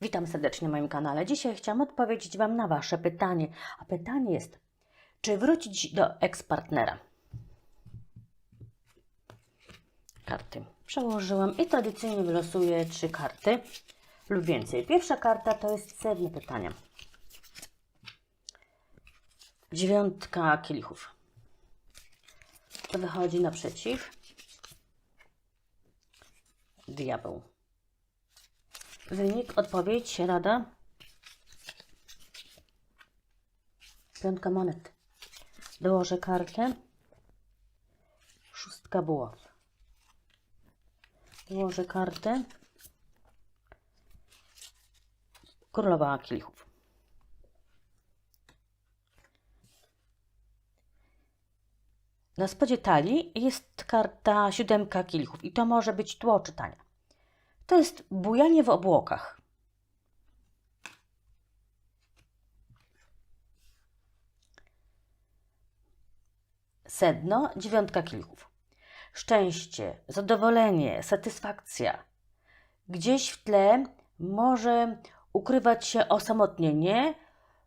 Witam serdecznie na moim kanale. Dzisiaj chciałam odpowiedzieć Wam na Wasze pytanie. A pytanie jest, czy wrócić do ex-partnera? Karty przełożyłam i tradycyjnie wylosuję trzy karty lub więcej. Pierwsza karta to jest sedno pytania. Dziewiątka kielichów. To wychodzi naprzeciw. Diabeł. Wynik, odpowiedź, rada. Piątka monet. Dołożę kartę. Szóstka buław. Dołożę kartę. Królowa kielichów. Na spodzie talii jest karta siódemka kielichów i to może być tło czytania. To jest bujanie w obłokach. Sedno, dziewiątka kielichów. Szczęście, zadowolenie, satysfakcja. Gdzieś w tle może ukrywać się osamotnienie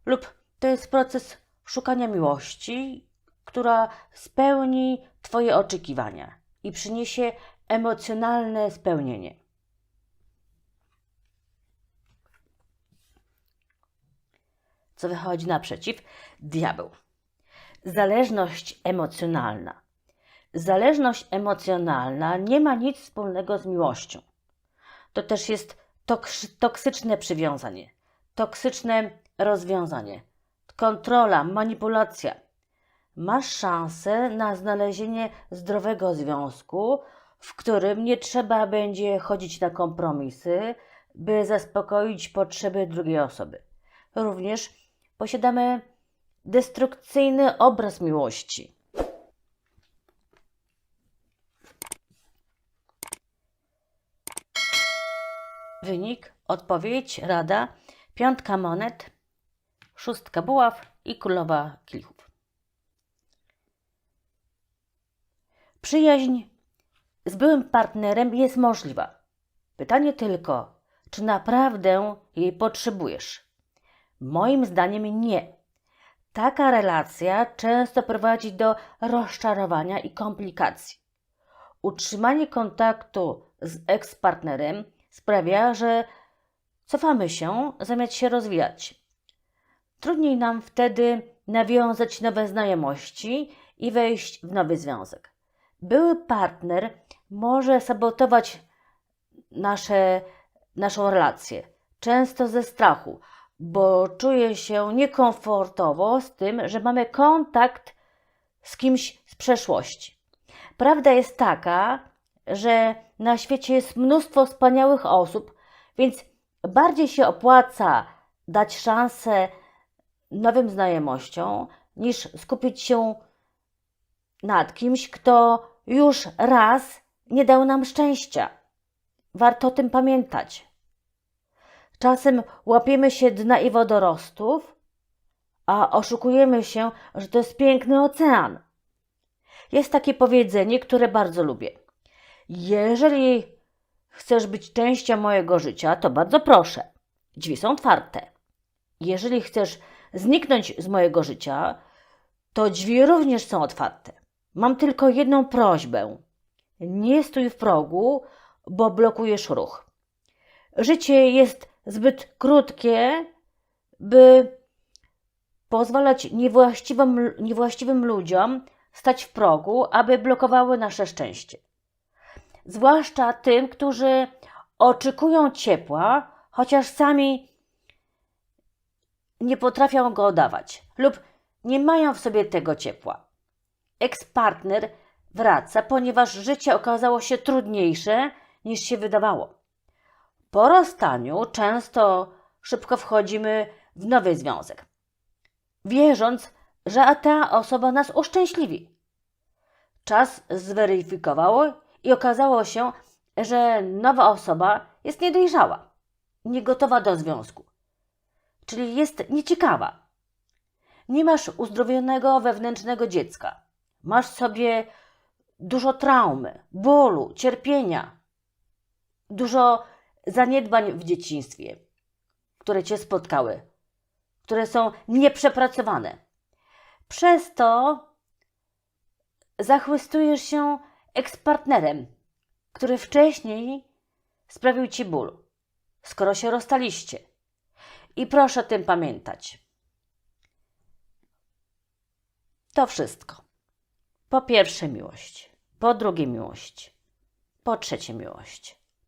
lub to jest proces szukania miłości, która spełni Twoje oczekiwania i przyniesie emocjonalne spełnienie. Co wychodzi naprzeciw diabeł. Zależność emocjonalna. Zależność emocjonalna nie ma nic wspólnego z miłością. To też jest toks- toksyczne przywiązanie, toksyczne rozwiązanie, kontrola, manipulacja. Masz szansę na znalezienie zdrowego związku, w którym nie trzeba będzie chodzić na kompromisy, by zaspokoić potrzeby drugiej osoby. Również posiadamy destrukcyjny obraz miłości. Wynik, odpowiedź, rada, piątka monet, szóstka buław i królowa kielichów. Przyjaźń z byłym partnerem jest możliwa. Pytanie tylko, czy naprawdę jej potrzebujesz? Moim zdaniem nie. Taka relacja często prowadzi do rozczarowania i komplikacji. Utrzymanie kontaktu z eks-partnerem sprawia, że cofamy się zamiast się rozwijać. Trudniej nam wtedy nawiązać nowe znajomości i wejść w nowy związek. Były partner może sabotować nasze, naszą relację, często ze strachu, bo czuje się niekomfortowo z tym, że mamy kontakt z kimś z przeszłości. Prawda jest taka, że na świecie jest mnóstwo wspaniałych osób, więc bardziej się opłaca dać szansę nowym znajomościom, niż skupić się nad kimś, kto już raz nie dał nam szczęścia. Warto o tym pamiętać. Czasem łapiemy się dna i wodorostów, a oszukujemy się, że to jest piękny ocean. Jest takie powiedzenie, które bardzo lubię. Jeżeli chcesz być częścią mojego życia, to bardzo proszę. Drzwi są otwarte. Jeżeli chcesz zniknąć z mojego życia, to drzwi również są otwarte. Mam tylko jedną prośbę. Nie stój w progu, bo blokujesz ruch. Życie jest zbyt krótkie, by pozwalać niewłaściwym, niewłaściwym ludziom stać w progu, aby blokowały nasze szczęście. Zwłaszcza tym, którzy oczekują ciepła, chociaż sami nie potrafią go dawać lub nie mają w sobie tego ciepła. Eks-partner wraca, ponieważ życie okazało się trudniejsze niż się wydawało. Po rozstaniu często szybko wchodzimy w nowy związek, wierząc, że ta osoba nas uszczęśliwi. Czas zweryfikował i okazało się, że nowa osoba jest niedojrzała, niegotowa do związku, czyli jest nieciekawa. Nie masz uzdrowionego wewnętrznego dziecka. Masz sobie dużo traumy, bólu, cierpienia, dużo zaniedbań w dzieciństwie. które cię spotkały, które są nieprzepracowane. Przez to zachwystujesz się ekspartnerem, który wcześniej sprawił ci ból, skoro się rozstaliście. I proszę o tym pamiętać. To wszystko. Po pierwsze miłość, po drugie miłość, po trzecie miłość.